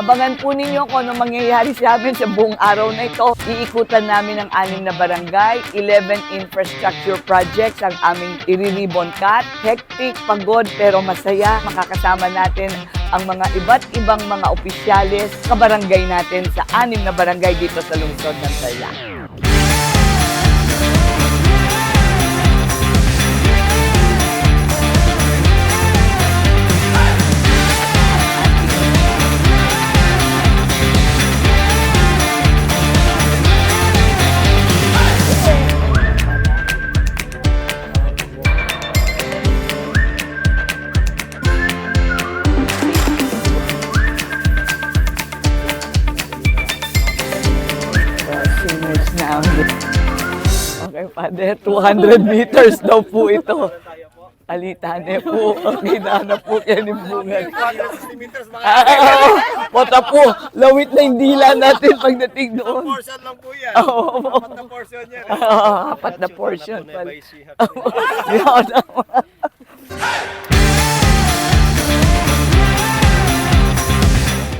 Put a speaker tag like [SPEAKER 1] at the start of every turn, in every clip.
[SPEAKER 1] Abangan po ninyo kung ano mangyayari sa amin sa buong araw na ito. Iikutan namin ang anim na barangay, 11 infrastructure projects ang aming i-ribbon cut. Hectic, pagod, pero masaya. Makakasama natin ang mga iba't ibang mga opisyalis kabarangay natin sa anim na barangay dito sa lungsod ng Tarlac. Father, 200 meters daw po ito. Alitane po. Okay na na po kayo ni Bungan.
[SPEAKER 2] 160 meters mga
[SPEAKER 1] Ah, Pota po, lawit na yung dila natin pagdating doon.
[SPEAKER 2] portion lang po yan.
[SPEAKER 1] Oo.
[SPEAKER 2] Apat na portion yan.
[SPEAKER 1] Ah, apat na portion pala. Yun.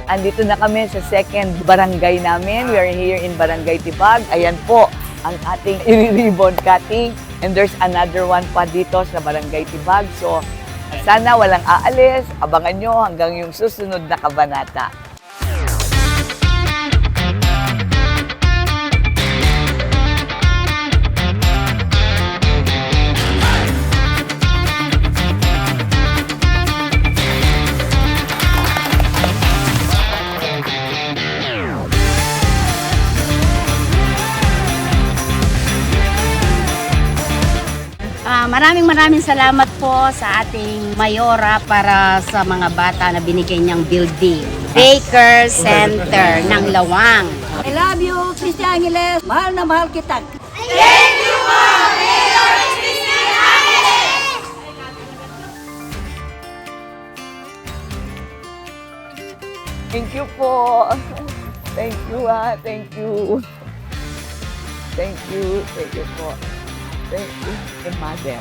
[SPEAKER 1] Andito na kami sa second barangay namin. We are here in Barangay Tibag. Ayan po ang ating i-ribbon cutting. And there's another one pa dito sa Barangay Tibag. So, sana walang aalis. Abangan nyo hanggang yung susunod na kabanata.
[SPEAKER 3] Maraming maraming salamat po sa ating mayora para sa mga bata na binigay niyang building. Baker Center ng Lawang.
[SPEAKER 4] I love you, Christy Angeles. Mahal na mahal kita.
[SPEAKER 1] Thank you po. Thank you ah. Thank you. Thank you. Thank you po. Thank you. The mother.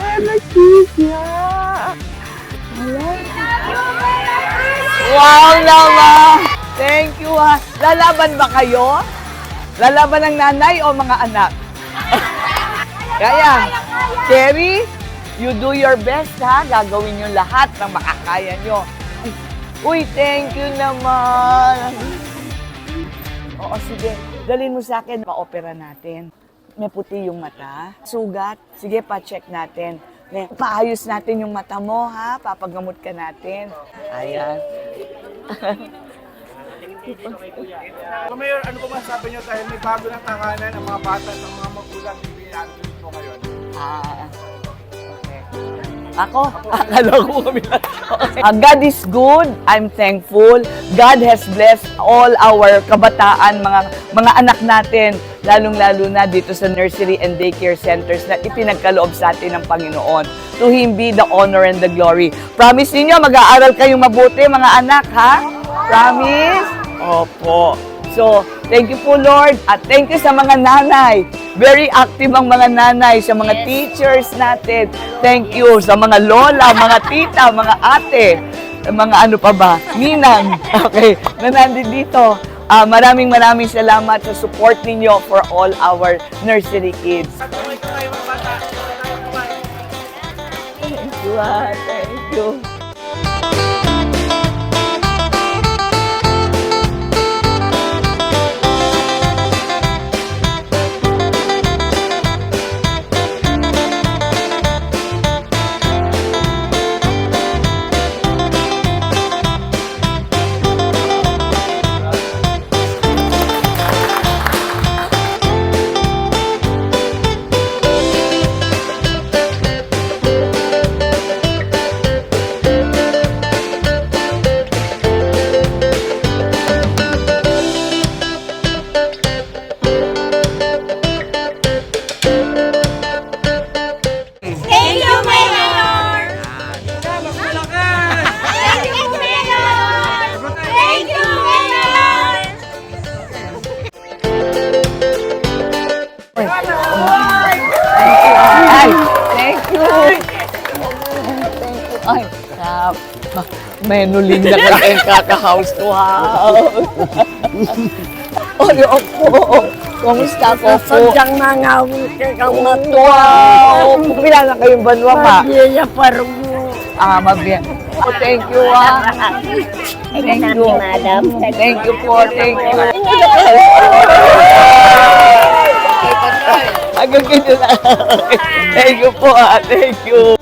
[SPEAKER 1] Ala, Kisya. Ala. Wow naman. Thank you ah. Lalaban ba kayo? Lalaban ng nanay o mga anak? Kaya, Cherry, you do your best ha. Gagawin yung lahat ng makakaya nyo. Ay, Uy, thank you naman. Oo, sige. Dalhin mo sa akin, pa-opera natin. May puti yung mata. Sugat. Sige, pa-check natin. May- Paayos natin yung mata mo, ha? Papagamot ka natin. Ayan.
[SPEAKER 2] So Mayor, ano po masasabi niyo dahil may bago ng kakanan ang mga bata at ang mga magulang hindi natin po ngayon?
[SPEAKER 1] Ah. Ako? Akala ko kami lang. Ah, God is good. I'm thankful. God has blessed all our kabataan, mga mga anak natin, lalong-lalo na dito sa nursery and daycare centers na ipinagkaloob sa atin ng Panginoon. To Him be the honor and the glory. Promise ninyo, mag-aaral kayong mabuti, mga anak, ha? Promise? Opo. So, thank you po Lord at thank you sa mga nanay. Very active ang mga nanay, sa mga teachers natin. Thank you sa mga lola, mga tita, mga ate, mga ano pa ba, ninang. Okay, na nandito dito. Ah, maraming maraming salamat sa support ninyo for all our nursery kids. Thank you, ah. Thank you. Menuling na kasi kaka-house to house. Oy, opo. Kumusta ko po?
[SPEAKER 4] Sadyang nangawi ka kang
[SPEAKER 1] Wow! Pumila na kayong banwa pa.
[SPEAKER 4] Iya parugo.
[SPEAKER 1] Ah, mabiyan. Oh, thank you, ah. Thank you.
[SPEAKER 4] Madam.
[SPEAKER 1] Thank you po, thank you. Hanggang ganyan. Thank you po, ah. Thank you.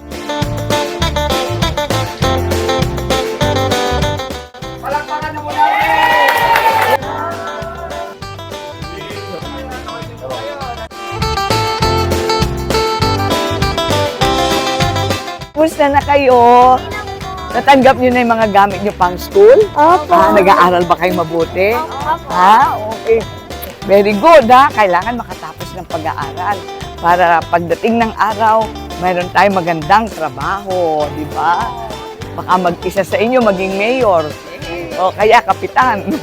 [SPEAKER 1] Kumusta na kayo? Natanggap niyo na yung mga gamit niyo pang school?
[SPEAKER 4] Opo.
[SPEAKER 1] Ah, nag-aaral ba kayong mabuti? Ha? Okay. Very good, ha? Kailangan makatapos ng pag-aaral para pagdating ng araw, mayroon tayong magandang trabaho, di ba? Baka mag-isa sa inyo maging mayor. O kaya kapitan. Hindi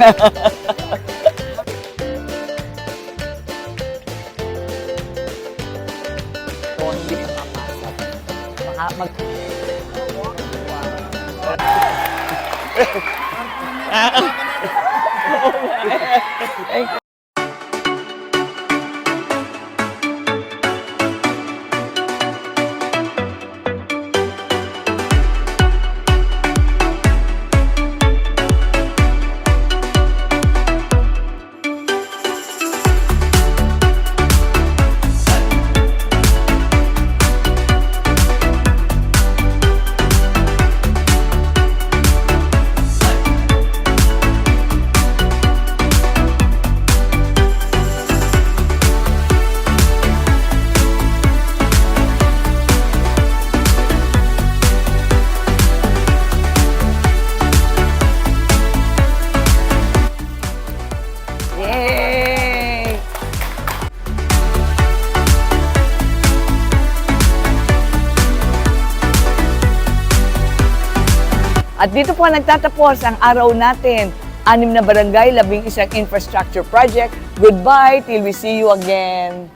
[SPEAKER 1] ka papasok. Baka mag... Yay! At dito po nagtatapos ang araw natin. Anim na barangay, labing isang infrastructure project. Goodbye till we see you again.